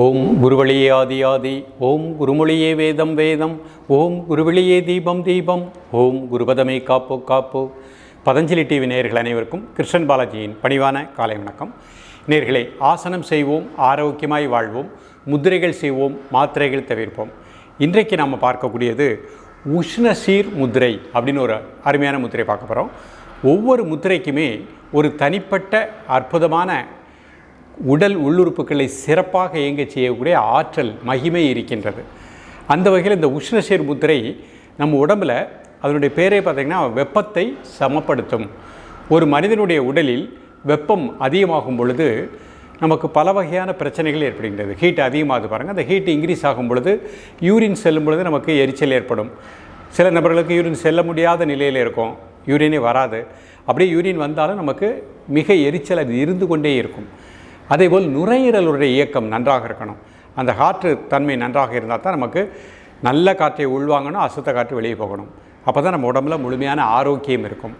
ஓம் குருவழியே ஆதி ஆதி ஓம் குருமொழியே வேதம் வேதம் ஓம் குருவழியே தீபம் தீபம் ஓம் குருபதமே காப்போ காப்போ. பதஞ்சலி டிவி நேர்கள் அனைவருக்கும் கிருஷ்ணன் பாலாஜியின் பணிவான காலை வணக்கம். நேர்களே ஆசனம் செய்வோம் ஆரோக்கியமாய் வாழ்வோம் முத்திரைகள் செய்வோம் மாத்திரைகள் தவிர்ப்போம். இன்றைக்கு நாம் பார்க்கக்கூடியது உஷ்ணசீர் முத்திரை அப்படின்னு ஒரு அருமையான முத்திரை பார்க்க போகிறோம் ஒவ்வொரு முத்திரைக்குமே ஒரு தனிப்பட்ட அற்புதமான உடல் உள்ளுறுப்புகளை சிறப்பாக இயங்க செய்யக்கூடிய ஆற்றல் மகிமை இருக்கின்றது. அந்த வகையில் இந்த உஷ்ணசீர் முத்திரை நம்ம உடம்பில் அதனுடைய பேரே பார்த்திங்கன்னா வெப்பத்தை சமப்படுத்தும். ஒரு மனிதனுடைய உடலில் வெப்பம் அதிகமாகும் பொழுது நமக்கு பல வகையான பிரச்சனைகள் ஏற்படுகின்றது. ஹீட் அதிகமாகுது பாருங்கள் அந்த ஹீட் இன்க்ரீஸ் ஆகும் பொழுது யூரின் செல்லும் பொழுது நமக்கு எரிச்சல் ஏற்படும். சில நபர்களுக்கு யூரின் செல்ல முடியாத நிலையில் இருக்கும். யூரினே வராது. அப்படியே யூரின் வந்தாலும் நமக்கு மிக எரிச்சல் அது இருந்து கொண்டே இருக்கும். அதேபோல் நுரையீரலுடைய இயக்கம் நன்றாக இருக்கணும். அந்த காற்று தன்மை நன்றாக இருந்தால் தான் நமக்கு நல்ல காற்றை உள்வாங்கணும் அசுத்த காற்று வெளியே போகணும். அப்போ தான் நம்ம உடம்புல முழுமையான ஆரோக்கியம் இருக்கும்.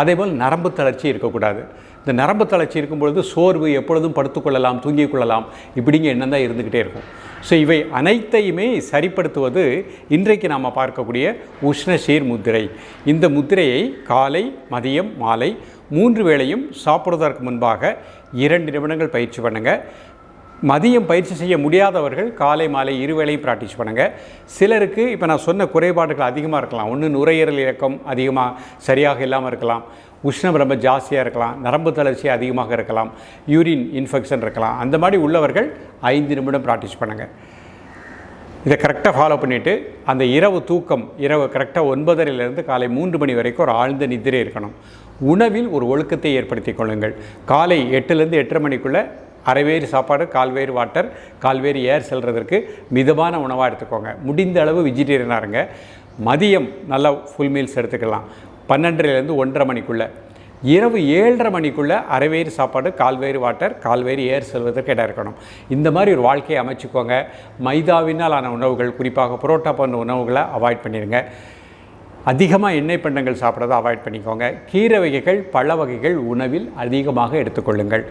அதேபோல் நரம்பு தளர்ச்சி இருக்கக்கூடாது. இந்த நரம்பு தளர்ச்சி இருக்கும் பொழுது சோர்வு எப்பொழுதும் படுத்துக்கொள்ளலாம் தூங்கிக் கொள்ளலாம். இப்படிங்க எண்ணம் தான் இருந்துக்கிட்டே இருக்கும். ஸோ இவை அனைத்தையுமே சரிப்படுத்துவது இன்றைக்கு நாம் பார்க்கக்கூடிய உஷ்ணசீர் முத்திரை. இந்த முத்திரையை காலை மதியம் மாலை மூன்று வேளையும் சாப்பிடுவதற்கு முன்பாக இரண்டு நிமிடங்கள் பயிற்சி பண்ணுங்கள் மதியம் பயிற்சி செய்ய முடியாதவர்கள் காலை மாலை இருவேளையும் ப்ராக்டிஸ் பண்ணுங்கள் சிலருக்கு இப்போ நான் சொன்ன குறைபாடுகள் அதிகமாக இருக்கலாம். ஒன்று நுரையீரல் இயக்கம் அதிகமாக சரியாக இல்லாமல் இருக்கலாம். உஷ்ணம் ரொம்ப ஜாஸ்தியாக இருக்கலாம். நரம்பு தளர்ச்சி அதிகமாக இருக்கலாம். யூரின் இன்ஃபெக்ஷன் இருக்கலாம். அந்த மாதிரி உள்ளவர்கள் ஐந்து நிமிடம் ப்ராக்டிஸ் பண்ணுங்கள் இதை கரெக்டாக ஃபாலோ பண்ணிவிட்டு அந்த இரவு தூக்கம் இரவு கரெக்டாக ஒன்பதரையிலேருந்து காலை மூன்று மணி வரைக்கும் ஒரு ஆழ்ந்த நிதிரை இருக்கணும். உணவில் ஒரு ஒழுக்கத்தை ஏற்படுத்தி கொள்ளுங்கள். காலை எட்டுலேருந்து எட்டரை மணிக்குள்ளே அரைவேறு சாப்பாடு கால்வேறு வாட்டர் கால்வேறு ஏர் செல்கிறதுக்கு மிதமான உணவாக எடுத்துக்கோங்க. முடிந்த அளவு வெஜிடேரியனாக இருங்க. மதியம் நல்லா ஃபுல் மீல்ஸ் எடுத்துக்கலாம். பன்னெண்டுலேருந்து ஒன்றரை மணிக்குள்ளே. இரவு ஏழரை மணிக்குள்ளே அரைவேறு சாப்பாடு கால்வேறு வாட்டர் கால்வேறு ஏர் செல்வதற்கு இடம் இருக்கணும். இந்த மாதிரி ஒரு வாழ்க்கையை அமைச்சுக்கோங்க. மைதாவினால் ஆன உணவுகள் குறிப்பாக புரோட்டா போன்ற உணவுகளை அவாய்ட் பண்ணிடுங்க அதிகமாக எண்ணெய் பண்டங்கள் சாப்பிட்றதை அவாய்ட் பண்ணிக்கோங்க. கீரை வகைகள் பழ வகைகள் உணவில் அதிகமாக எடுத்துக்கொள்ளுங்கள்.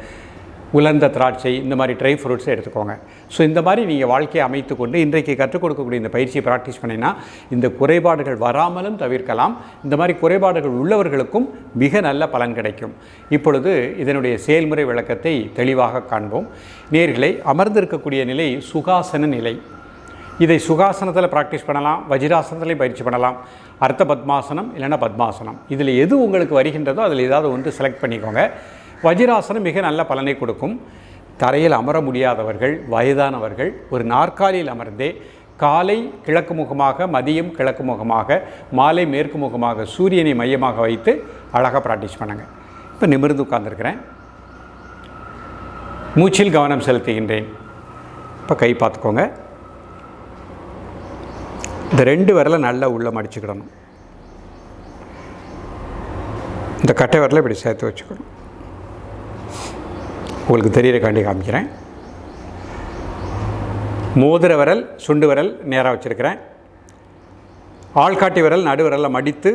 உலர்ந்த திராட்சை இந்த மாதிரி ட்ரை ஃப்ரூட்ஸை எடுத்துக்கோங்க. ஸோ இந்த மாதிரி நீங்கள் வாழ்க்கையை அமைத்து கொண்டு இன்றைக்கு கற்றுக் கொடுக்கக்கூடிய இந்த பயிற்சியை ப்ராக்டிஸ் பண்ணினா இந்த குறைபாடுகள் வராமலும் தவிர்க்கலாம். இந்த மாதிரி குறைபாடுகள் உள்ளவர்களுக்கும் மிக நல்ல பலன் கிடைக்கும். இப்பொழுது இதனுடைய செயல்முறை விளக்கத்தை தெளிவாக காண்போம். நேர்களை அமர்ந்திருக்கக்கூடிய நிலை சுகாசன நிலை. இதை சுகாசனத்தில் ப்ராக்டிஸ் பண்ணலாம் வஜிராசனத்திலையும் பயிற்சி பண்ணலாம். அர்த்த பத்மாசனம் இல்லைன்னா பத்மாசனம். இதில் எது உங்களுக்கு வருகின்றதோ அதில் ஏதாவது ஒன்று செலக்ட் பண்ணிக்கோங்க. வஜிராசனம் மிக நல்ல பலனை கொடுக்கும். தரையில் அமர முடியாதவர்கள் வயதானவர்கள் ஒரு நாற்காலியில் அமர்ந்தே காலை கிழக்கு முகமாக மதியம் கிழக்கு முகமாக மாலை மேற்கு முகமாக சூரியனை மையமாக வைத்து அழகாக ப்ராக்டிஸ் பண்ணுங்கள் இப்போ நிமிர்ந்து உட்கார்ந்துருக்கிறேன். மூச்சில் கவனம் செலுத்துகின்றேன். இப்போ கை பார்த்துக்கோங்க. இந்த ரெண்டு விரலை நல்லா உள்ளே மடிச்சுக்கிடணும். இந்த கட்டை விரலை இப்படி சேர்த்து வச்சுக்கணும். உங்களுக்கு தெரியறக்காண்டி காமிக்கிறேன். மோதிர விரல் சுண்டு விரல் நேராக வச்சுருக்கிறேன். ஆள்காட்டி விரல் நடு விரலில் மடித்து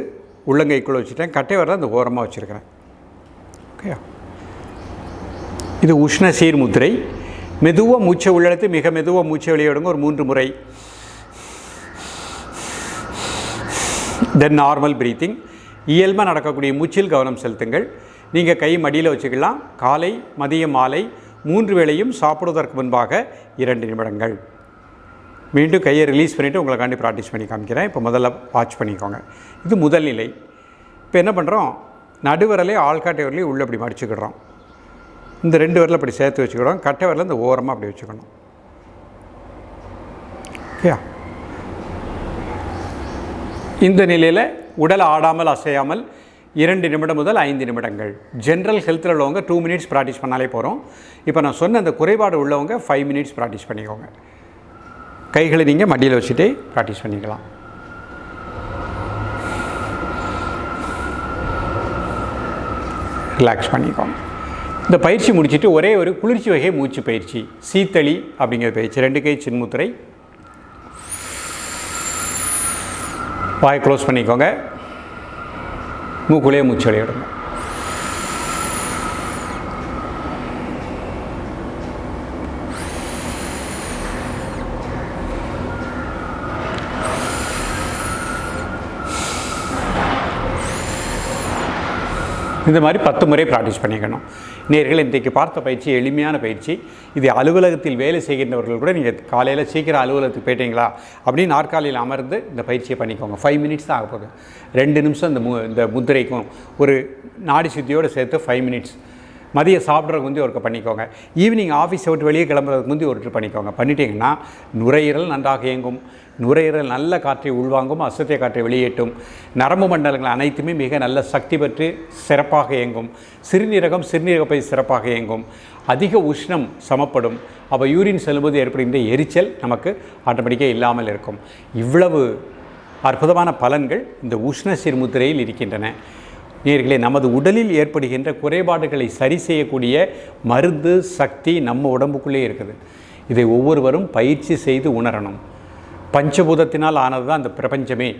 உள்ளங்கைக்குள்ளே வச்சுட்டேன். கட்டை விரலை அந்த ஓரமாக வச்சுருக்கிறேன். ஓகேயா? இது உஷ்ண சீர்முத்திரை. மெதுவாக மூச்சை உள்ளெடுத்து மிக மெதுவாக மூச்சை வெளியே விடுங்க ஒரு மூன்று முறை தென் நார்மல் ப்ரீத்திங் இயல்பாக நடக்கக்கூடிய மூச்சில் கவனம் செலுத்துங்கள். நீங்கள் கை மடியில் வச்சுக்கலாம். காலை மதியம் மாலை மூன்று வேளையும் சாப்பிடுவதற்கு முன்பாக இரண்டு நிமிடங்கள். மீண்டும் கையை ரிலீஸ் பண்ணிவிட்டு உங்களுக்காண்டி ப்ராக்டிஸ் பண்ணி காமிக்கிறேன். இப்போ முதல்ல வாட்ச் பண்ணிக்கோங்க. இது முதல் நிலை. இப்போ என்ன பண்ணுறோம் நடுவரலே ஆள்காட்டை வரலையும் உள்ளே அப்படி மடிச்சுக்கிடுறோம். இந்த ரெண்டு விரலை அப்படி சேர்த்து வச்சுக்கிடுறோம். கட்டை விரல இந்த ஓரமாக அப்படி வச்சுக்கணும். ஓகேயா இந்த நிலையில் உடல் ஆடாமல் அசையாமல் இரண்டு நிமிடம் முதல் ஐந்து நிமிடங்கள். ஜென்ரல் ஹெல்த்தில் உள்ளவங்க டூ மினிட்ஸ் ப்ராக்டிஸ் பண்ணாலே போகிறோம் இப்போ நான் சொன்ன அந்த குறைபாடு உள்ளவங்க ஃபைவ் மினிட்ஸ் ப்ராக்டிஸ் பண்ணிக்கோங்க. கைகளை நீங்கள் மடியில் வச்சுட்டே ப்ராக்டிஸ் பண்ணிக்கலாம். ரிலாக்ஸ் பண்ணிக்கோங்க. இந்த பயிற்சி முடிச்சுட்டு ஒரே ஒரு குளிர்ச்சி வகை மூச்சு பயிற்சி. சீத்தளி அப்படிங்கிற பயிற்சி. ரெண்டு கை சின்முத்திரை வாய் க்ளோஸ் பண்ணிக்கோங்க. மூக்குள்ளேயே மூச்சு விளையாடுங்க இந்த மாதிரி பத்து முறை ப்ராக்டிஸ் பண்ணிக்கணும். நேர்கள் இன்றைக்கு பார்த்த பயிற்சி எளிமையான பயிற்சி. இது அலுவலகத்தில் வேலை செய்கின்றவர்கள் கூட நீங்கள் காலையில் சீக்கிரம் அலுவலகத்துக்கு போயிட்டீங்களா? அப்படின்னு நாற்காலியில் அமர்ந்து இந்த பயிற்சியை பண்ணிக்கோங்க. ஃபைவ் மினிட்ஸ் தான் ஆக போகுது. ரெண்டு நிமிஷம் இந்த மு இந்த முத்திரைக்கும் ஒரு நாடி சுத்தியோடு சேர்த்து ஃபைவ் மினிட்ஸ் மதியம் சாப்பிட்றதுக்கு முந்தி ஒருக்க பண்ணிக்கோங்க. ஈவினிங் ஆஃபீஸை விட்டு வெளியே கிளம்புறதுக்கு முந்தைய ஒருத்தர் பண்ணிக்கோங்க. பண்ணிட்டீங்கன்னா நுரையீரல் நன்றாக இயங்கும். நுரையீரல் நல்ல காற்றை உள்வாங்கும் அசுத்திய காற்றை வெளியேற்றும். நரம்பு மண்டலங்கள் அனைத்துமே மிக நல்ல சக்தி பெற்று சிறப்பாக இயங்கும். சிறுநீரகம் சிறுநீரகப்பை சிறப்பாக இயங்கும். அதிக உஷ்ணம் சமப்படும். அப்போ யூரின் செல்லும்போது ஏற்படுகின்ற எரிச்சல் நமக்கு ஆட்டோமேட்டிக்காக இல்லாமல் இருக்கும். இவ்வளவு அற்புதமான பலன்கள் இந்த உஷ்ண சிறுமுத்திரையில் இருக்கின்றன. நேர்களே நமது உடலில் ஏற்படுகின்ற குறைபாடுகளை சரி செய்யக்கூடிய மருந்து சக்தி நம்ம உடம்புக்குள்ளே இருக்குது. இதை ஒவ்வொருவரும் பயிற்சி செய்து உணரணும். பஞ்சபூதத்தினால் ஆனது தான் அந்த பிரபஞ்சமே.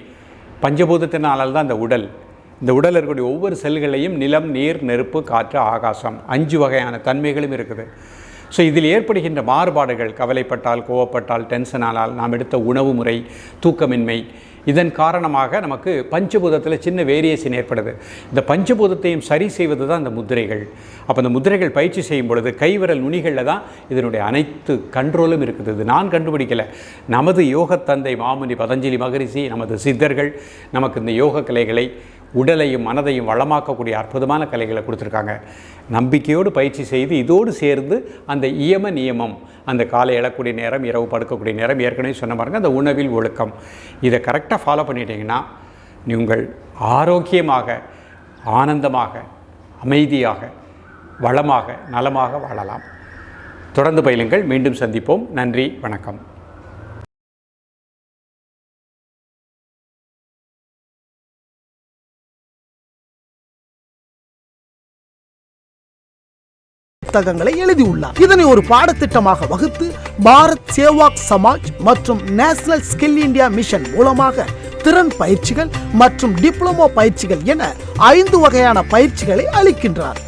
பஞ்சபூதத்தினால் தான் அந்த உடல். இந்த உடலில் இருக்கக்கூடிய ஒவ்வொரு செல்களையும் நிலம் நீர் நெருப்பு காற்று ஆகாசம் அஞ்சு வகையான தன்மைகளும் இருக்குது. ஸோ இதில் ஏற்படுகின்ற மாறுபாடுகள் கவலைப்பட்டால் கோவப்பட்டால் டென்ஷன் ஆனால் நாம் எடுத்த உணவு முறை தூக்கமின்மை இதன் காரணமாக நமக்கு பஞ்சபூதத்தில் சின்ன வேரியேஷன் ஏற்படுது. இந்த பஞ்சபூதத்தையும் சரி செய்வது தான் இந்த முத்திரைகள் அப்போ இந்த முத்திரைகள் பயிற்சி செய்யும் பொழுது கைவிரல் நுனிகளில் தான் இதனுடைய அனைத்து கண்ட்ரோலும் இருக்குது. இது நான் கண்டுபிடிக்கலை. நமது யோக தந்தை மாமுனி பதஞ்சலி மகரிஷி நமது சித்தர்கள் நமக்கு இந்த யோக கலைகளை உடலையும் மனதையும் வளமாக்கக்கூடிய அற்புதமான கலைகளை கொடுத்துருக்காங்க. நம்பிக்கையோடு பயிற்சி செய்து இதோடு சேர்ந்து அந்த இயம நியமம் அந்த காலை எழக்கூடிய நேரம் இரவு படுக்கக்கூடிய நேரம் ஏற்கனவே சொன்ன பாருங்கள் அந்த உணவில் ஒழுக்கம். இதை கரெக்டாக ஃபாலோ பண்ணிட்டீங்கன்னா நீங்கள் ஆரோக்கியமாக ஆனந்தமாக அமைதியாக வளமாக நலமாக வாழலாம். தொடர்ந்து பயிலுங்கள். மீண்டும் சந்திப்போம். நன்றி. வணக்கம். புத்தகங்களை எழுதியுள்ளார். இதனை ஒரு பாடத்திட்டமாக வகுத்து பாரத் சேவாக் சமாஜ் மற்றும் நேஷனல் ஸ்கில் இந்தியா மிஷன் மூலமாக திறன் பயிற்சிகள் மற்றும் டிப்ளமோ பயிற்சிகள் என ஐந்து வகையான பயிற்சிகளை அளிக்கின்றார்.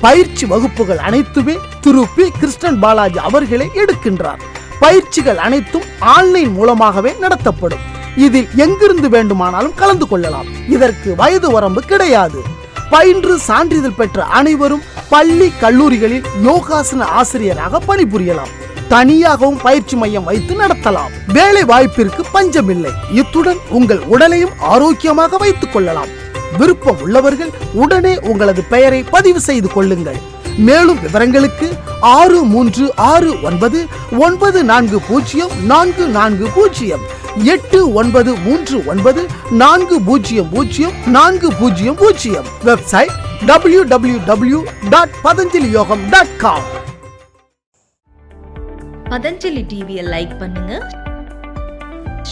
பயிற்சி வகுப்புகள் அனைத்துமே திரு பி. கிருஷ்ணன் பாலாஜி அவர்களே எடுக்கின்றார். பயிற்சிகள் அனைத்தும் ஆன்லைன் மூலமாகவே நடத்தப்படும். இதில் எங்கிருந்து வேண்டுமானாலும் கலந்து கொள்ளலாம். இதற்கு வயது வரம்பு கிடையாது. பயின்று சான்றிதழ் பெற்ற அனைவரும் பள்ளி கல்லூரிகளில் யோகாசன ஆசிரியராக பணிபுரியலாம். தனியாகவும் பயிற்சி மையம் வைத்து நடத்தலாம். வேலை வாய்ப்பிற்கு பஞ்சமில்லை. இத்துடன் உங்கள் உடலையும் ஆரோக்கியமாக வைத்துக் கொள்ளலாம். விருப்பம் உள்ளவர்கள் உடனே உங்களது பெயரை பதிவு செய்து கொள்ளுங்கள். மேலும் விவரங்களுக்கு ஆறு மூன்று ஆறு ஒன்பது ஒன்பது நான்கு பூஜ்ஜியம் நான்கு நான்கு பூஜ்ஜியம் எட்டு ஒன்பது மூன்று ஒன்பது நான்கு பூஜ்ஜியம் பூஜ்ஜியம் நான்கு பூஜ்ஜியம் பூஜ்ஜியம். Website W W W dot Patanjali யோகம் டாட் காம் பதஞ்சலி டிவியை லைக் பண்ணுங்க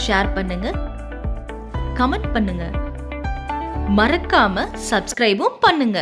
ஷேர் பண்ணுங்க கமெண்ட் பண்ணுங்க. மறக்காம சப்ஸ்கிரைபும் பண்ணுங்க.